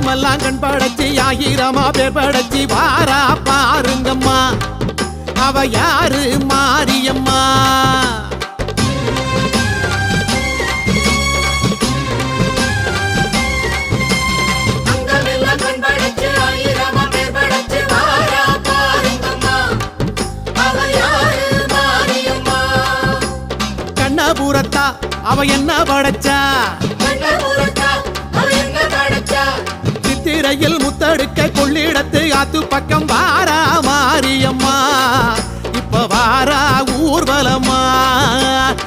உலகமெல்லாம் கண் படைச்சி ஆயிரமா பேர் படைச்சி வாரா பாருங்கம்மா. அவ யாரு? மாரியம்மா. கண்ணபுரத்தா அவ என்ன படைச்சா? சித்திரையில் முத்தடுக்க கொள்ளிடத்து ஆத்து பக்கம் வார